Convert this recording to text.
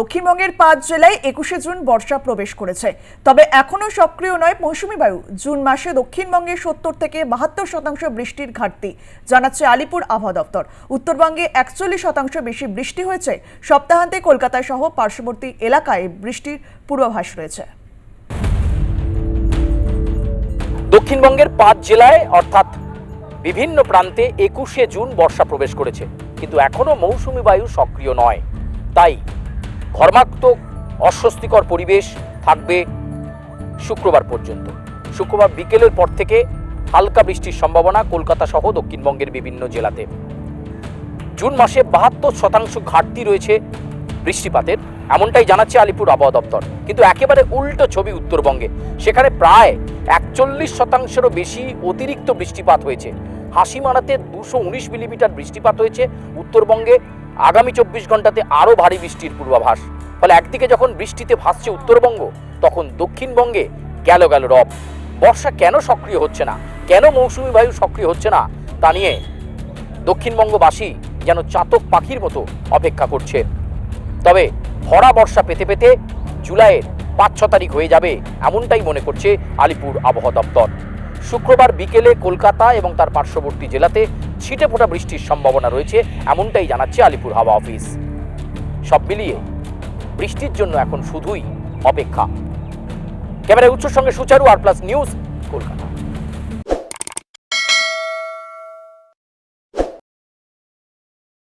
দক্ষিণবঙ্গের পাঁচ জেলায় একুশে জুন বর্ষা প্রবেশ করেছে। তবে এখনও সক্রিয় নয় মৌসুমী বায়ু। জুন মাসে দক্ষিণবঙ্গে সত্তর থেকে বাহাত্তর শতাংশ বৃষ্টির ঘাটতি, জানাচ্ছে আলিপুর আবহাওয়া দপ্তর। উত্তরবঙ্গে একচল্লিশ শতাংশ বেশি বৃষ্টি হয়েছে। সপ্তাহান্তে কলকাতা সহ পার্শ্ববর্তী এলাকায় বৃষ্টির পূর্বাভাস রয়েছে। দক্ষিণবঙ্গের পাঁচ জেলায় অর্থাৎ বিভিন্ন প্রান্তে একুশে জুন বর্ষা প্রবেশ করেছে। কিন্তু এখনও মৌসুমি বায়ু সক্রিয় নয়। তাই ঘর্মাক্তক অস্বস্তিকর পরিবেশ থাকবে শুক্রবার পর্যন্ত। শুক্রবার বিকেলের পর থেকে হালকা বৃষ্টির সম্ভাবনা কলকাতা সহ দক্ষিণবঙ্গের বিভিন্ন জেলাতে। জুন মাসে বাহাত্তর শতাংশ ঘাটতি রয়েছে বৃষ্টিপাতের, এমনটাই জানাচ্ছে আলিপুর আবহাওয়া দপ্তর। কিন্তু একেবারে উল্টো ছবি উত্তরবঙ্গে, সেখানে প্রায় একচল্লিশ শতাংশেরও বেশি অতিরিক্ত বৃষ্টিপাত হয়েছে। হাসিমারাতে দুশো উনিশ মিলিমিটার বৃষ্টিপাত হয়েছে, উত্তরবঙ্গে আগামী চব্বিশ ঘন্টাতে আরও ভারী বৃষ্টির পূর্বাভাস। ফলে একদিকে যখন বৃষ্টিতে ভাসছে উত্তরবঙ্গ, তখন দক্ষিণবঙ্গে গেল গেল রব। বর্ষা কেন সক্রিয় হচ্ছে না? কেন মৌসুমি বায়ু সক্রিয় হচ্ছে না? তা নিয়ে দক্ষিণবঙ্গবাসী যেন চাতক পাখির মতো অপেক্ষা করছে। তবে ভরা বর্ষা পেতে পেতে জুলাইয়ের পাঁচ ছ তারিখ হয়ে যাবে, এমনটাই মনে করছে আলিপুর আবহাওয়া দপ্তর। শুক্রবার বিকেলে কলকাতা এবং তার পার্শ্ববর্তী জেলাতে ছিটে ফোটা বৃষ্টির সম্ভাবনা রয়েছে, এমনটাই জানাচ্ছে আলিপুর হাওয়া অফিস। সব মিলিয়ে বৃষ্টির জন্য এখন শুধুই অপেক্ষা। ক্যামেরায় উৎসর সঙ্গে সুচারু, আর প্লাস নিউজ